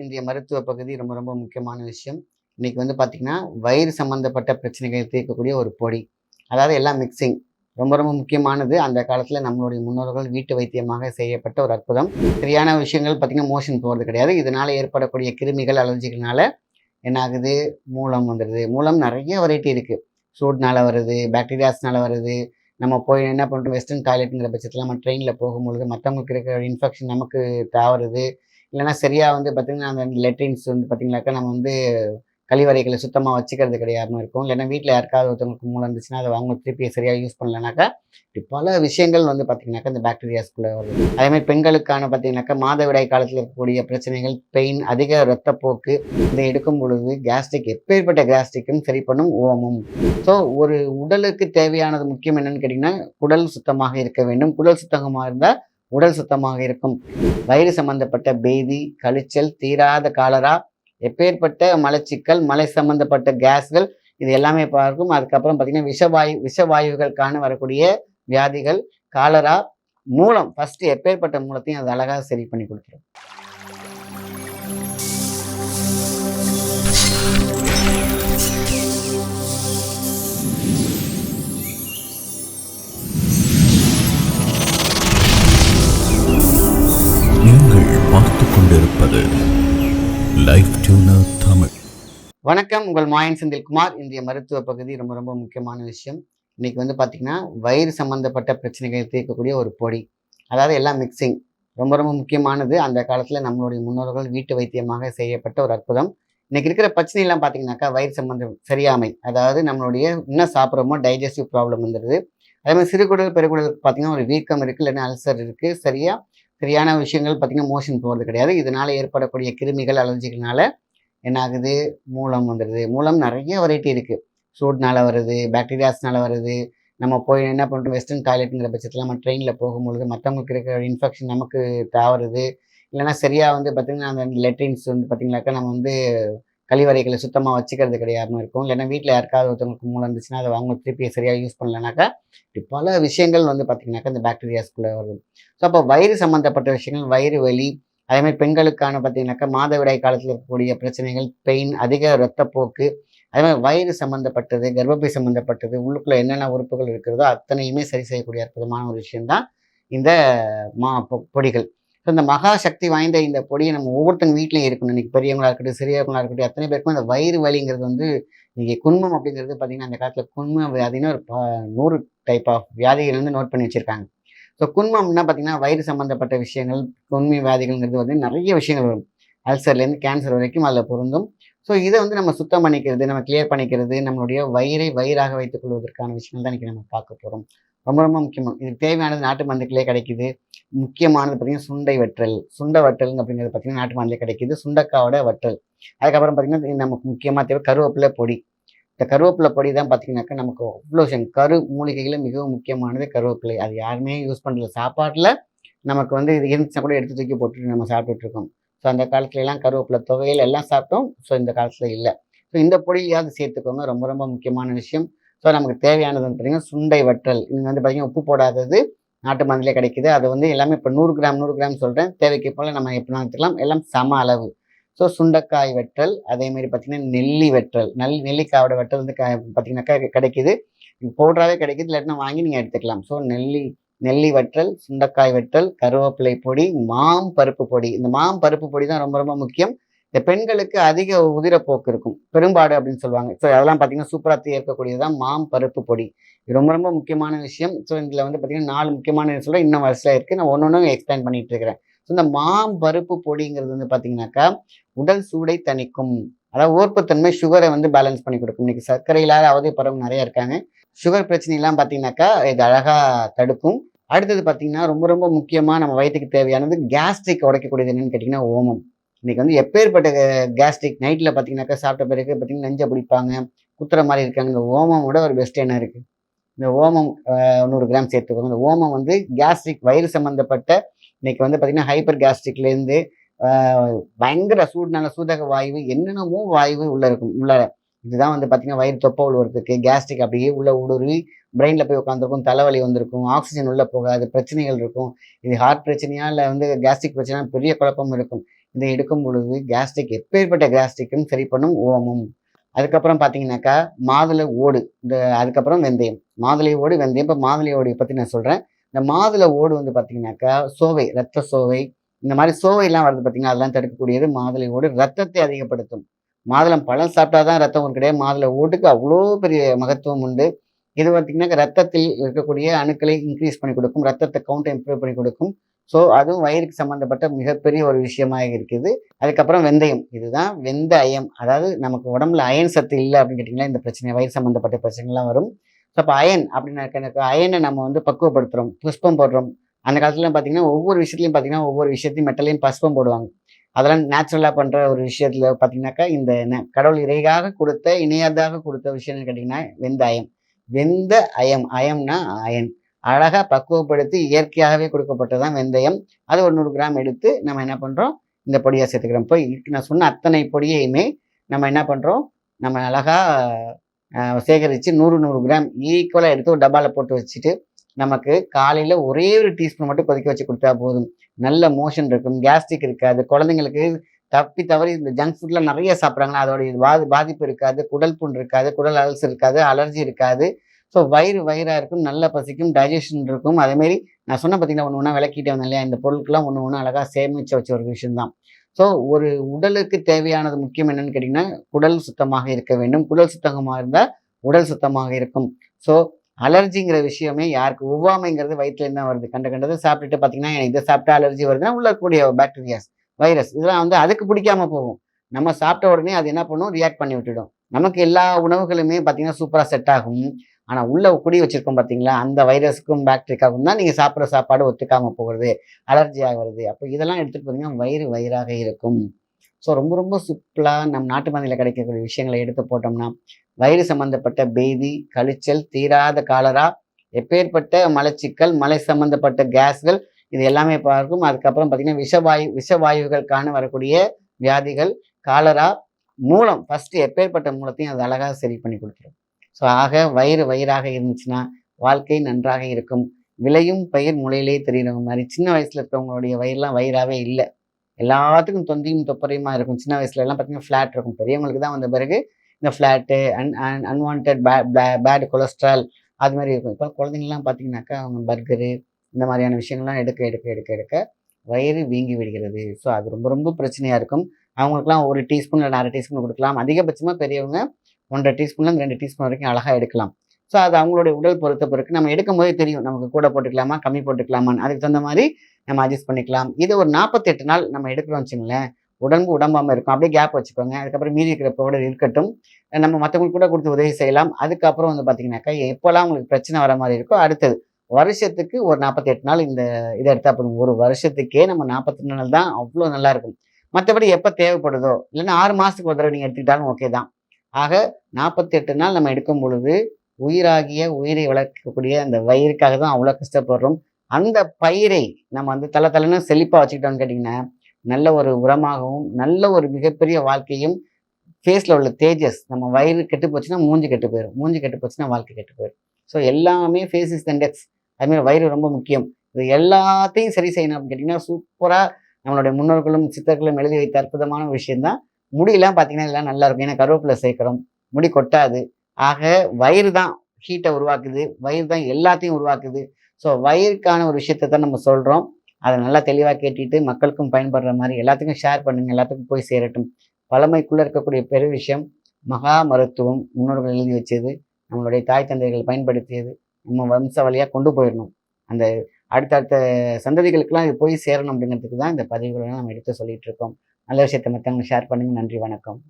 இன்றைய மருத்துவ பகுதி ரொம்ப ரொம்ப முக்கியமான விஷயம். இன்னைக்கு வந்து பார்த்தீங்கன்னா வயிறு சம்பந்தப்பட்ட பிரச்சனைகளை தீர்க்கக்கூடிய ஒரு பொடி. அதாவது எல்லாம் மிக்சிங் ரொம்ப ரொம்ப முக்கியமானது. அந்த காலத்தில் நம்மளுடைய முன்னோர்கள் வீட்டு வைத்தியமாக செய்யப்பட்ட ஒரு அற்புதம். சரியான விஷயங்கள் பார்த்தீங்கன்னா மோஷன் போகிறது கிடையாது. இதனால் ஏற்படக்கூடிய கிருமிகள் அலர்ஜிகள்னால என்ன ஆகுது? மூலம் வந்துடுது மூலம் நிறைய வெரைட்டி இருக்குது சூடுனால் வருது பேக்டீரியாஸ்னால் வருது. நம்ம போய் என்ன பண்ணுறோம் வெஸ்டர்ன் டாய்லெட்டுங்கிற பட்சத்தில் நம்ம ட்ரெயினில் போகும்பொழுது மற்றவங்களுக்கு இருக்கிற இன்ஃபெக்ஷன் நமக்கு தாவறது இல்லைன்னா சரியாக வந்து பார்த்திங்கன்னா அந்த லெட்ரின்ஸ் வந்து பார்த்திங்கனாக்கா நம்ம வந்து கழிவறைகளை சுத்தமாக வச்சுக்கிறது கிடையாமல் இருக்கும். இல்லைன்னா வீட்டில் யாருக்காவது ஒருத்தவங்களுக்கு மூலம் இருந்துச்சுன்னா அதை அவங்க திருப்பி சரியாக யூஸ் பண்ணலனாக்கா இப்படி பல விஷயங்கள் வந்து பார்த்திங்கனாக்கா இந்த பாக்டீரியாஸ்குள்ளே வருது. அதேமாதிரி பெண்களுக்கான பார்த்திங்கனாக்கா மாதவிடாய் காலத்தில் இருக்கக்கூடிய பிரச்சனைகள் பெயின் அதிக ரத்தப்போக்கு இதை எடுக்கும் பொழுது கேஸ்ட்ரிக் எப்பேற்பட்ட கேஸ்ட்ரிக்கும் சரி பண்ணும் ஓமம் ஸோ ஒரு உடலுக்கு தேவையானது முக்கியம் என்னன்னு கேட்டிங்கன்னா குடல் சுத்தமாக இருக்க வேண்டும். குடல் சுத்தமாக இருந்தால் உடல் சுத்தமாக இருக்கும். வயிறு சம்பந்தப்பட்ட பேதி கழிச்சல் தீராத காலரா எப்பேற்பட்ட மலச்சிக்கல் மலை சம்பந்தப்பட்ட கேஸ்கள் இது எல்லாமே பார்க்கும். அதுக்கப்புறம் பார்த்தீங்கன்னா விஷவாயு விஷவாயுகளுக்கான வரக்கூடிய வியாதிகள் காலரா மூலம் ஃபர்ஸ்ட் எப்பேற்பட்ட மூலத்தையும் அது அழகாக சரி பண்ணி கொடுத்துரும். பார்த்து கொண்டிருப்பது லைஃப் டியூனர் தமிழ். வணக்கம் உங்கள் மாயன் செந்தில்குமார் இந்திய மருத்துவ பகுதி ரொம்ப ரொம்ப முக்கியமான விஷயம். இன்னைக்கு வந்து பார்த்தீங்கன்னா வயிறு சம்பந்தப்பட்ட பிரச்சனைகளை தீர்க்கக்கூடிய ஒரு பொடி. அதாவது எல்லாம் மிக்சிங் ரொம்ப ரொம்ப முக்கியமானது. அந்த காலத்தில் நம்மளுடைய முன்னோர்கள் வீட்டு வைத்தியமாக செய்யப்பட்ட ஒரு அற்புதம். இன்னைக்கு இருக்கிற பிரச்சனைலாம் பார்த்தீங்கன்னாக்கா வயிறு சம்பந்தம் சரியாமை. அதாவது நம்மளுடைய என்ன சாப்பிட்றோமோ டைஜஸ்டிவ் ப்ராப்ளம் வந்துடுது. அதே மாதிரி சிறுகுடல் பெருகுடல் பார்த்தீங்கன்னா ஒரு வீக்கம் இருக்குது இல்லைன்னா அல்சர் இருக்குது சரியாக சரியான விஷயங்கள் பார்த்தீங்கன்னா மோஷன் போகிறது கிடையாது. இதனால் ஏற்படக்கூடிய கிருமிகள் அலர்ஜிகள்னால என்ன ஆகுது? மூலம் வந்துடுது மூலம் நிறைய வெரைட்டி இருக்குது சூட்னால் வருது பேக்டீரியாஸ்னால் வருது. நம்ம போய் என்ன பண்ணுறோம் வெஸ்டர்ன் டாய்லெட்டுங்கிற பட்சத்தில் நம்ம ட்ரெயினில் போகும்பொழுது மற்றவங்களுக்கு இருக்கிற இன்ஃபெக்ஷன் நமக்கு தாவறது இல்லைன்னா சரியாக வந்து பார்த்திங்கன்னா அந்த லெட்ரின்ஸ் வந்து பார்த்திங்கனாக்கா நம்ம வந்து கழிவறைகளை சுத்தமாக வச்சுக்கிறது கிடையாமல் இருக்கும். இல்லைன்னா வீட்டில் யாருக்காவது ஒருத்தவங்களுக்கு மூலம் இருந்துச்சுன்னா அதை அவங்க திருப்பி சரியாக யூஸ் பண்ணலனாக்கா இப்படி பல விஷயங்கள் வந்து பார்த்திங்கனாக்கா இந்த பாக்டீரியாஸ்குள்ளே வருது ஸோ அப்போ வயிறு சம்மந்தப்பட்ட விஷயங்கள் வயிறு வலி அதே மாதிரி பெண்களுக்கான பார்த்தீங்கன்னாக்கா மாதவிடாய் காலத்தில் இருக்கக்கூடிய பிரச்சனைகள் பெயின் அதிக ரத்தப்போக்கு அதே மாதிரி வயிறு சம்மந்தப்பட்டது கர்ப்பப்பை சம்மந்தப்பட்டது உள்ளுக்குள்ளே என்னென்ன உறுப்புகள் இருக்கிறதோ அத்தனையுமே சரி செய்யக்கூடிய அற்புதமான ஒரு விஷயம்தான் இந்த மா பொ- பொடிகள். இந்த மகா சக்தி வாய்ந்த இந்த பொடியை நம்ம ஒவ்வொருத்தங்க வீட்லையும் இருக்கணும். இன்னைக்கு பெரியவங்களா இருக்கட்டும் சிறியவங்களா இருக்கட்டும் அத்தனை பேருக்கும் இந்த வயிறு வலிங்கிறது வந்து இன்றைக்கி குன்மம் அப்படிங்கிறது பார்த்தீங்கன்னா அந்த காலத்தில் குன்மம் வியாதின்னு ஒரு ப- நூறு டைப் ஆஃப் வியாதிகள் வந்து நோட் பண்ணி வச்சிருக்காங்க. ஸோ குன்மம்னா பார்த்தீங்கன்னா வயிறு சம்மந்தப்பட்ட விஷயங்கள் குன்மி வியாதிகள்ங்கிறது வந்து நிறைய விஷயங்கள் வரும். அல்சர்லேருந்து கேன்சர் வரைக்கும் அதில் பொருந்தும். ஸோ இதை வந்து நம்ம சுத்தம் பண்ணிக்கிறது நம்ம கிளியர் பண்ணிக்கிறது நம்மளுடைய வயிறை வயிறாக வைத்துக் கொள்வதற்கான விஷயங்கள் தான் இன்றைக்கி நம்ம பார்க்க போகிறோம் ரொம்ப ரொம்ப முக்கியமாக இதுக்கு தேவையானது நாட்டு மருந்துகளே கிடைக்குது. முக்கியமானது பார்த்தீங்கன்னா சுண்டை வற்றல். சுண்டை வற்றல் அப்படிங்கிறது பார்த்தீங்கன்னா நாட்டு மருந்துலே கிடைக்குது. சுண்டக்காவோட வற்றல். அதுக்கப்புறம் பார்த்தீங்கன்னா நமக்கு முக்கியமாக தேவை கருவேப்பிலை பொடி. இந்த கருவேப்பிலை பொடி தான் பார்த்தீங்கன்னாக்கா நமக்கு அவ்வளோ விஷயம். கரு மூலிகைகளில் மிகவும் முக்கியமானது கருவேப்பிலை. அது யாருமே யூஸ் பண்ணல சாப்பாட்டில் நமக்கு வந்து இது இருந்துச்சுன்னா கூட எடுத்து தூக்கி போட்டுட்டு நம்ம சாப்பிட்டுட்ருக்கோம் ஸோ அந்த காலத்துலலாம் கருவேப்பிலை தொகையில் எல்லாம் சாப்பிட்டோம். ஸோ இந்த காலத்தில் இல்லை. ஸோ இந்த பொடியாவது சேர்த்துக்கோங்க. ரொம்ப ரொம்ப முக்கியமான விஷயம். ஸோ நமக்கு தேவையானது வந்து பார்த்தீங்கன்னா சுண்டை வற்றல். இங்கே வந்து பார்த்தீங்கன்னா உப்பு போடாதது நாட்டு மருந்திலே கிடைக்குது. அது வந்து எல்லாமே இப்போ நூறு கிராம் நூறு கிராம் சொல்கிறேன் தேவைக்கு போல் நம்ம எப்படி எடுத்துக்கலாம்? எல்லாம் சம அளவு. ஸோ சுண்டைக்காய் வெற்றல் அதேமாரி பார்த்திங்கன்னா நெல்லி வெற்றல். நெல் நெல்லிக்காயோட வெற்றல் வந்து க பார்த்தீங்கன்னாக்கா கிடைக்குது. பவுடராகவே கிடைக்குது. இல்லாட்டினா வாங்கி நீங்கள் எடுத்துக்கலாம். ஸோ நெல்லி நெல்லி வற்றல் சுண்டைக்காய் வெற்றல் கருவேப்பிலை பொடி மாம் பருப்பு பொடி. இந்த மாம் பருப்பு பொடி தான் ரொம்ப ரொம்ப முக்கியம். இந்த பெண்களுக்கு அதிக உதிரப்போக்கு இருக்கும். பெரும்பாடு அப்படின்னு சொல்லுவாங்க. ஸோ அதெல்லாம் பார்த்தீங்கன்னா சூப்பராக தீர்க்கக்கூடியது மாம் பருப்பு பொடி. இது ரொம்ப ரொம்ப முக்கியமான விஷயம். ஸோ இதில் வந்து பார்த்தீங்கன்னா நாலு முக்கியமான சொல்ல இன்னும் வரிசையாக இருக்குது நான் ஒன்று ஒன்று எக்ஸ்பிளைன் பண்ணிட்டு இருக்கிறேன். ஸோ இந்த மாம் பருப்பு பொடிங்கிறது வந்து பார்த்தீங்கன்னாக்கா உடல் சூடை தணிக்கும். அதாவது ஓர்ப்புத்தன்மை சுகரை வந்து பேலன்ஸ் பண்ணி கொடுக்கும். இன்னைக்கு சர்க்கரை இல்லாத அவதிப்படுறவங்க நிறைய இருக்காங்க. சுகர் பிரச்சனைலாம் பார்த்தீங்கன்னாக்கா இது அழகாக தடுக்கும். அடுத்தது பார்த்தீங்கன்னா ரொம்ப ரொம்ப முக்கியமாக நம்ம வயிற்றுக்கு தேவையானது கேஸ்ட்ரிக் உடைக்கக்கூடியது என்னன்னு கேட்டிங்கன்னா ஓமம். இன்னைக்கு வந்து எப்பேற்பட்ட கேஸ்ட்ரிக் நைட்டில் பார்த்தீங்கன்னாக்கா சாப்பிட்ட பிறகு பார்த்தீங்கன்னா நெஞ்சை பிடிப்பாங்க குத்துற மாதிரி இருக்காங்க. இந்த ஓமம் விட ஒரு பெஸ்ட் என்ன இருக்குது இந்த ஓமம் நூறு கிராம் சேர்த்துக்கோங்க. இந்த ஓமம் வந்து கேஸ்ட்ரிக் வயிறு சம்மந்தப்பட்ட இன்னைக்கு வந்து பார்த்தீங்கன்னா ஹைப்பர் கேஸ்ட்ரிக்லேருந்து பயங்கர சூடுனால சூதக வாயு என்னென்னமோ வாயு உள்ளே இருக்கும் உள்ளார இதுதான் வந்து பார்த்தீங்கன்னா வயிறு தொப்பை உழுவுறதுக்கு கேஸ்ட்ரிக் அப்படியே உள்ள ஊடுருவி பிரெயினில் போய் உட்காந்துருக்கும் தலைவலி வந்திருக்கும் ஆக்சிஜன் உள்ளே போகாது பிரச்சனைகள் இருக்கும். இது ஹார்ட் பிரச்சனையா இல்லை வந்து கேஸ்ட்ரிக் பிரச்சனையா பெரிய குழப்பம் இருக்கும். இதை எடுக்கும் பொழுது கேஸ்ட்ரிக் எப்பேற்பட்ட கேஸ்ட்ரிக்கும் சரி பண்ணும் ஓமம். அதுக்கப்புறம் பார்த்தீங்கன்னாக்கா மாதுளை ஓடு. இந்த அதுக்கப்புறம் வெந்தயம். மாதுளை ஓடு வெந்தயம். இப்போ மாதுளை ஓடு பற்றி நான் சொல்கிறேன் இந்த மாதுளை ஓடு வந்து பார்த்தீங்கன்னாக்கா சோவை ரத்த சோவை இந்த மாதிரி சோவையெல்லாம் வருது பார்த்தீங்கன்னா அதெல்லாம் தடுக்கக்கூடியது மாதுளை ஓடு. ரத்தத்தை அதிகப்படுத்தும். மாதுளம் பழம் சாப்பிட்டா தான் ரத்தம் ஒரு கிடையாது. மாதுளை ஓட்டுக்கு அவ்வளோ பெரிய மகத்துவம் உண்டு. இது பார்த்தீங்கன்னா ரத்தத்தில் இருக்கக்கூடிய அணுக்களை இன்க்ரீஸ் பண்ணி கொடுக்கும். ரத்தத்தை கவுண்டை இம்ப்ரூவ் பண்ணி கொடுக்கும். ஸோ அதுவும் வயிறுக்கு சம்மந்தப்பட்ட மிகப்பெரிய ஒரு விஷயமாக இருக்குது. அதுக்கப்புறம் வெந்தயம். இதுதான் வெந்த அயம் அதாவது நமக்கு உடம்புல அயன் சத்து இல்லை அப்படின்னு கேட்டிங்கன்னா இந்த பிரச்சனை வயிறு சம்மந்தப்பட்ட பிரச்சனைலாம் வரும். ஸோ அப்போ அயன் அப்படின்னு அயனை நம்ம வந்து பக்குவப்படுத்துகிறோம் புஷ்பம் போடுறோம். அந்த காலத்துல பார்த்தீங்கன்னா ஒவ்வொரு விஷயத்துலையும் பார்த்தீங்கன்னா ஒவ்வொரு விஷயத்தையும் மெட்டலையும் பஸ்பம் போடுவாங்க. அதெல்லாம் நேச்சுரலாக பண்ணுற ஒரு விஷயத்தில் பார்த்தீங்கன்னாக்கா இந்த ந- கடவுள் இறையாக கொடுத்த இணையாதாக கொடுத்த விஷயம்னு கேட்டிங்கன்னா வெந்த அயம் வெந்த அயம் அயம்னா அயன் அழகாக பக்குவப்படுத்தி இயற்கையாகவே கொடுக்கப்பட்டதான் வெந்தயம். அது ஒரு நூறு கிராம் எடுத்து நம்ம என்ன பண்ணுறோம் இந்த பொடியை சேர்த்துக்கிறோம். இப்போ நான் சொன்ன அத்தனை பொடியையுமே நம்ம என்ன பண்ணுறோம் நம்ம அழகாக சேகரித்து நூறு நூறு கிராம் ஈக்குவலாக எடுத்து ஒரு டப்பாவில் போட்டு வச்சுட்டு நமக்கு காலையில் ஒரே ஒரு டீஸ்பூன் மட்டும் கொதிக்க வச்சு கொடுத்தா போதும். நல்ல மோஷன் இருக்கும். கேஸ்ட்ரிக் இருக்காது. குழந்தைங்களுக்கு தப்பி தவறி இந்த ஜங்க் ஃபுட்லாம் நிறைய சாப்பிட்றாங்களா அதோடைய இது பாதி பாதிப்பு இருக்காது. குடல் புண் இருக்காது. குடல் அலசு இருக்காது. அலர்ஜி இருக்காது. ஸோ வயிறு வயிறாக இருக்கும் நல்ல பசிக்கும் டைஜஷன் இருக்கும். அதேமாரி நான் சொன்ன பார்த்தீங்கன்னா ஒன்று ஒன்றா விளக்கிட்டே வந்தேன் இல்லையா இந்த பொருட்கள்லாம் ஒன்று ஒன்று அழகாக சேமித்து வச்ச ஒரு விஷயம்தான். ஸோ ஒரு உடலுக்கு தேவையானது முக்கியம் என்னன்னு கேட்டிங்கன்னா குடல் சுத்தமாக இருக்க வேண்டும். குடல் சுத்தமாக இருந்தால் உடல் சுத்தமாக இருக்கும். ஸோ அலர்ஜிங்கிற விஷயமே யாருக்கு ஒவ்வாமைங்கிறது வயிற்றுலேருந்து தான் வருது. கண்ட கண்டதை சாப்பிட்டுட்டு பார்த்தீங்கன்னா எனக்கு இதை சாப்பிட்டா அலர்ஜி வருதுன்னா உள்ளக்கூடிய பாக்டீரியாஸ் வைரஸ் இதெல்லாம் வந்து அதுக்கு பிடிக்காம போகும். நம்ம சாப்பிட்ட உடனே அது என்ன பண்ணும்? ரியாக்ட் பண்ணி விட்டுடும். நமக்கு எல்லா உணவுகளுமே பார்த்தீங்கன்னா சூப்பராக செட் ஆகும். ஆனால் உள்ள குடி வச்சிருக்கோம் பார்த்தீங்களா அந்த வைரஸுக்கும் பாக்டீரியாவுக்கும் தான் நீங்கள் சாப்பிட்ற சாப்பாடு ஒத்துக்காம போகிறது அலர்ஜி ஆகிறது. அப்போ இதெல்லாம் எடுத்துகிட்டு போனீங்கன்னா வயிறு வயிறாக இருக்கும். ஸோ ரொம்ப ரொம்ப சிம்பிளாக நம் நாட்டு மந்தையில் கிடைக்கக்கூடிய விஷயங்களை எடுத்து போட்டோம்னா வயிறு சம்மந்தப்பட்ட பேதி கழிச்சல் தீராத காலரா எப்பேற்பட்ட மலச்சிக்கல் மலை சம்மந்தப்பட்ட கேஸ்கள் இது எல்லாமே பார்க்கும். அதுக்கப்புறம் பார்த்தீங்கன்னா விஷவாயு விஷவாயுகளுக்கான வரக்கூடிய வியாதிகள் காலரா மூலம் ஃபஸ்ட்டு எப்பேற்பட்ட மூலத்தையும் அது அழகாக சரி பண்ணி கொடுத்துரும். ஸோ ஆக வயிறு வயிறாக இருந்துச்சுன்னா வாழ்க்கை நன்றாக இருக்கும். விளையும் பயிர் முளையிலே தெரியுறவங்க மாதிரி சின்ன வயசில் இருக்கிறவங்களுடைய வயிறுலாம் வயிறாகவே இல்லை. எல்லாத்துக்கும் தொந்தியும் தொப்பரையுமா இருக்கும். சின்ன வயசுல எல்லாம் பார்த்தீங்கன்னா ஃப்ளாட் இருக்கும். பெரியவங்களுக்கு தான் வந்த பிறகு இந்த flat un un unwanted bad cholesterol அது மாதிரி இருக்கும். இப்போ குழந்தைங்கலாம் பார்த்தீங்கன்னாக்கா அவங்க பர்கரு இந்த மாதிரியான விஷயங்கள்லாம் எடுக்க எடுக்க எடுக்க எடுக்க வயிறு வீங்கி விடுகிறது. ஸோ அது ரொம்ப ரொம்ப பிரச்சனையாக இருக்கும். அவங்களுக்குலாம் ஒரு டீஸ்பூன் இல்லை அரை டீஸ்பூன் கொடுக்கலாம். அதிகபட்சமாக பெரியவங்க ஒன்றரை டீஸ்பூன்லேருந்து ரெண்டு டீஸ்பூன் வரைக்கும் அழகாக எடுக்கலாம். ஸோ அது அவங்களுடைய உடல் பொறுத்த பிறகு நம்ம எடுக்கும் போதே தெரியும். நமக்கு கூட போட்டுக்கலாமா கம்மி போட்டுக்கலாமான்னு. அதுக்கு தகுந்த மாதிரி நம்ம அட்ஜஸ்ட் பண்ணிக்கலாம். இது ஒரு நாற்பத்தெட்டு நாள் நம்ம எடுக்கிறோம் வச்சுங்களேன். உடம்பு உடம்பாமல் இருக்கும். அப்படியே கேப் வச்சுக்கோங்க. அதுக்கப்புறம் மீதி இருக்கிற பவுடர் இருக்கட்டும். நம்ம மற்றவங்களுக்கு கூட கொடுத்து உதவி செய்யலாம். அதுக்கப்புறம் வந்து பார்த்தீங்கன்னாக்கா எப்போல்லாம் உங்களுக்கு பிரச்சனை வர மாதிரி இருக்கோ அடுத்தது வருஷத்துக்கு ஒரு நாற்பத்தெட்டு நாள் இந்த இதை எடுத்தால் போதும். ஒரு வருஷத்துக்கே நம்ம நாற்பத்தெட்டு நாள் தான் அவ்வளோ நல்லா இருக்கும். மற்றபடி எப்போ தேவைப்படுதோ இல்லைன்னா ஆறு மாதத்துக்கு ஒரு தடவை நீங்கள் எடுத்துக்கிட்டாலும் ஓகே தான். ஆக நாற்பத்தி எட்டு நாள் நம்ம எடுக்கும் பொழுது உயிராகிய உயிரை வளர்க்கக்கூடிய அந்த வயிறுக்காக தான் அவ்வளோ கஷ்டப்படுறோம். அந்த பயிரை நம்ம வந்து தலை தலைன்னு செழிப்பாக வச்சுக்கிட்டோம்னு கேட்டிங்கன்னா நல்ல ஒரு உரமாகவும் நல்ல ஒரு மிகப்பெரிய வாழ்க்கையும் ஃபேஸில் உள்ள தேஜஸ் நம்ம வயிறு கெட்டு போச்சுன்னா மூஞ்சி கெட்டு போயிடும் மூஞ்சி கெட்டு போச்சுன்னா வாழ்க்கை கெட்டு போயிடும் ஸோ எல்லாமே ஃபேஸ் இஸ் தண்டெக்ஸ் அதுமாதிரி வயிறு ரொம்ப முக்கியம். இது எல்லாத்தையும் சரி செய்யணும் அப்படின்னு கேட்டிங்கன்னா சூப்பராக நம்மளுடைய முன்னோர்களும் சித்தர்களும் எழுதி வைத்த அற்புதமான விஷயம்தான். முடியெல்லாம் பார்த்தீங்கன்னா எல்லாம் நல்லா இருக்கும். ஏன்னா கருவேப்பிலை சேர்க்குறோம். முடி கொட்டாது. ஆக வயிறு தான் ஹீட்டை உருவாக்குது. வயிறு தான் எல்லாத்தையும் உருவாக்குது. ஸோ வயிறுக்கான ஒரு விஷயத்தை தான் நம்ம சொல்கிறோம் அதை நல்லா தெளிவாக கேட்டுட்டு மக்களுக்கும் பயன்படுற மாதிரி எல்லாத்துக்கும் ஷேர் பண்ணுங்கள் எல்லாத்துக்கும் போய் சேரட்டும். பழமைக்குள்ளே இருக்கக்கூடிய பெரு விஷயம் மகா மருத்துவம் முன்னோர்கள் எழுதி வச்சது. நம்மளுடைய தாய் தந்தைகள் பயன்படுத்தியது. நம்ம வம்ச வழியாக கொண்டு போயிடணும். அந்த அடுத்தடுத்த சந்ததிகளுக்கெல்லாம் இது போய் சேரணும் அப்படிங்கிறதுக்கு தான் இந்த பதிவுகளை நம்ம எடுத்து சொல்லிட்டு இருக்கோம். நல்ல விஷயத்தை மற்றவங்க ஷேர் பண்ணுங்க. நன்றி வணக்கம்.